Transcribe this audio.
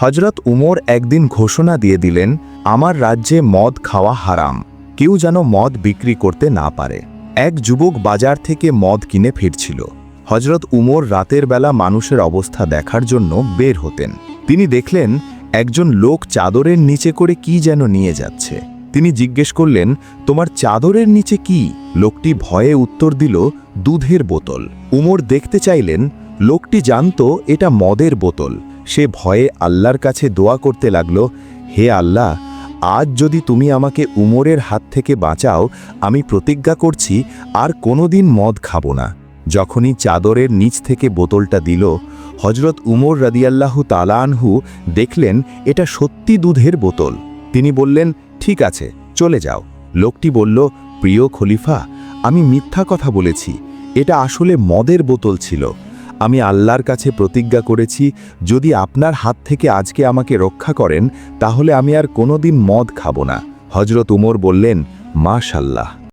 হজরত উমর একদিন ঘোষণা দিয়ে দিলেন, আমার রাজ্যে মদ খাওয়া হারাম। কেউ যেন মদ বিক্রি করতে না পারে। এক যুবক বাজার থেকে মদ কিনে ফিরছিল। হজরত উমর রাতের বেলা মানুষের অবস্থা দেখার জন্য বের হতেন। তিনি দেখলেন, একজন লোক চাদরের নিচে করে কি যেন নিয়ে যাচ্ছে। তিনি জিজ্ঞেস করলেন, তোমার চাদরের নিচে কি? লোকটি ভয়ে উত্তর দিল, দুধের বোতল। উমর দেখতে চাইলেন, লোকটি জানত এটা মদের বোতল। সে ভয়ে আল্লাহর কাছে দোয়া করতে লাগল, হে আল্লাহ, আজ যদি তুমি আমাকে উমরের হাত থেকে বাঁচাও, আমি প্রতিজ্ঞা করছি আর কোনোদিন মদ খাব না। যখনই চাদরের নিচ থেকে বোতলটা দিল হজরত উমর রাদিয়াল্লাহু তালানহু দেখলেন এটা সত্যি দুধের বোতল। তিনি বললেন, ঠিক আছে, চলে যাও। লোকটি বলল, প্রিয় খলিফা, আমি মিথ্যা কথা বলেছি। এটা আসলে মদের বোতল ছিল। আমি আল্লাহর কাছে প্রতিজ্ঞা করেছি, যদি আপনার হাত থেকে আজকে আমাকে রক্ষা করেন, তাহলে আমি আর কোনোদিন মদ খাব না। হজরত উমর বললেন, মাশাল্লাহ।